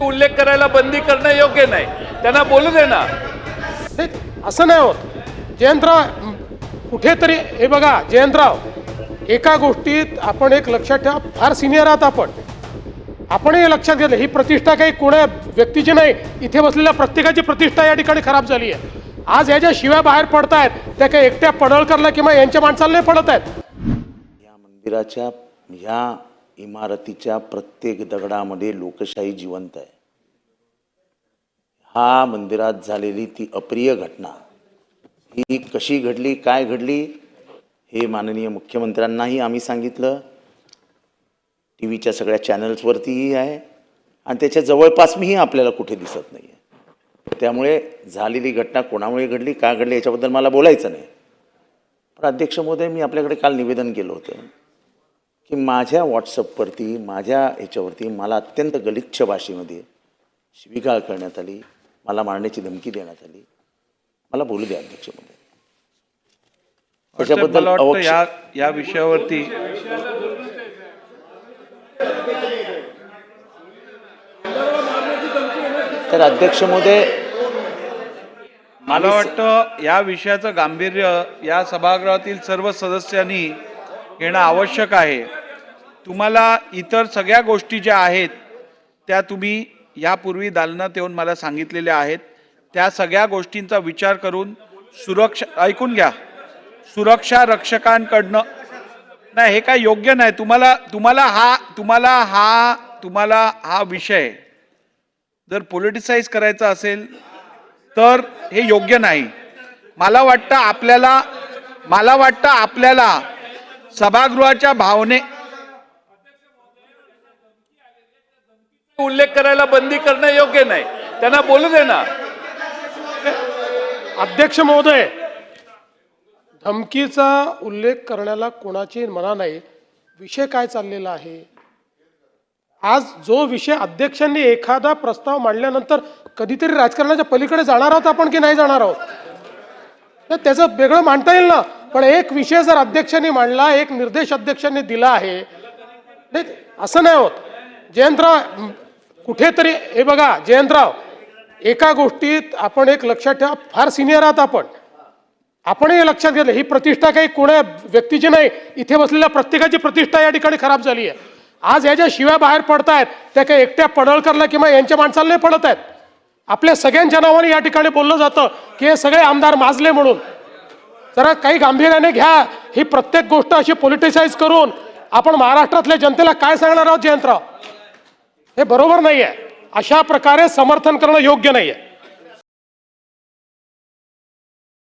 उल्लेख करायला बंदी करणं योग्य नाही. त्यांना बोलू दे ना. असं नाही होत. जयंतराव कुठेतरी हे बघा जयंतराव एका गोष्टीत आपण एक लक्षात ठेवा फार सिनियर आहात आपण. आपण हे लक्षात घेतलं ही प्रतिष्ठा काही कोण्या व्यक्तीची नाही. इथे बसलेल्या प्रत्येकाची प्रतिष्ठा या ठिकाणी खराब झाली आहे. आज ह्या ज्या शिव्या बाहेर पडतायत त्या काही एकट्या पडळकरला किंवा यांच्या माणसाला नाही पडत आहेत. या मंदिराच्या ह्या इमारतीच्या प्रत्येक दगडामध्ये लोकशाही जिवंत आहे. हा मंदिरात झालेली ती अप्रिय घटना ही कशी घडली काय घडली हे माननीय मुख्यमंत्र्यांनाही आम्ही सांगितलं. टी व्हीच्या सगळ्या चॅनल्सवरतीही आहे आणि त्याच्या जवळपास मीही आपल्याला कुठे दिसत नाही आहे त्यामुळे झालेली घटना कोणामुळे घडली का घडली याच्याबद्दल मला बोलायचं नाही. पण अध्यक्ष महोदय मी आपल्याकडे काल निवेदन केलं होतं. की माझ्या व्हॉट्सअपवरती माझ्या ह्याच्यावरती मला अत्यंत गलिच्छ भाषेमध्ये शिविगाळ करण्यात आली मला मारण्याची धमकी देण्यात आली. मला बोलू द्या अध्यक्ष महोदय त्याच्याबद्दल या या विषयावरती तर अध्यक्ष महोदय मला वाटतं या विषयाचं गांभीर्य या सभागृहातील सर्व सदस्यांनी घेणं आवश्यक आहे. तुम्हाला इतर सगळ्या गोष्टी ज्या आहेत त्या तुम्ही यापूर्वी दालनात येऊन मला सांगितलेल्या आहेत. त्या सगळ्या गोष्टींचा विचार करून सुरक्षा ऐकून घ्या. सुरक्षा रक्षकांकडनं नाही हे काय योग्य नाही. तुम्हाला तुम्हाला हा तुम्हाला हा तुम्हाला हा विषय जर पॉलिटिसाईज करायचा असेल तर हे योग्य नाही. मला वाटतं आपल्याला मला वाटतं आपल्याला सभागृहाच्या भावने उल्लेख करायला बंदी करणं योग्य नाही. त्यांना बोलू दे ना. अध्यक्ष महोदय धमकीचा उल्लेख करण्याला कोणाची मना नाही. विषय काय चाललेला आहे? आज जो विषय अध्यक्षांनी एखादा प्रस्ताव मांडल्यानंतर कधीतरी राजकारणाच्या पलीकडे जाणार आहोत आपण की नाही जाणार आहोत? तर त्याचं वेगळं मांडता येईल ना. पण एक विषय जर अध्यक्षांनी मांडला एक निर्देश अध्यक्षांनी दिला आहे नाही असं नाही होत. जयंतराव कुठेतरी हे बघा जयंतराव एका गोष्टीत आपण एक लक्षात ठेवा फार सिनियर आहात आपण. आपण हे लक्षात घेतलं ही प्रतिष्ठा काही कोणा व्यक्तीची नाही. इथे बसलेल्या प्रत्येकाची प्रतिष्ठा या ठिकाणी खराब झाली आहे. आज ह्या ज्या शिव्या बाहेर पडतायत त्या काही एकट्या पडळकरला किंवा यांच्या माणसाला नाही पडत आहेत. आपल्या सगळ्यांच्या नावाने या ठिकाणी बोललं जातं की हे सगळे आमदार माजले म्हणून. जरा काही गांभीर्याने घ्या ही प्रत्येक गोष्ट अशी पॉलिटिसाईज करून आपण महाराष्ट्रातल्या जनतेला काय सांगणार आहोत जयंतराव? हे बरोबर नाही आहे अशा प्रकारे समर्थन करणं योग्य नाही आहे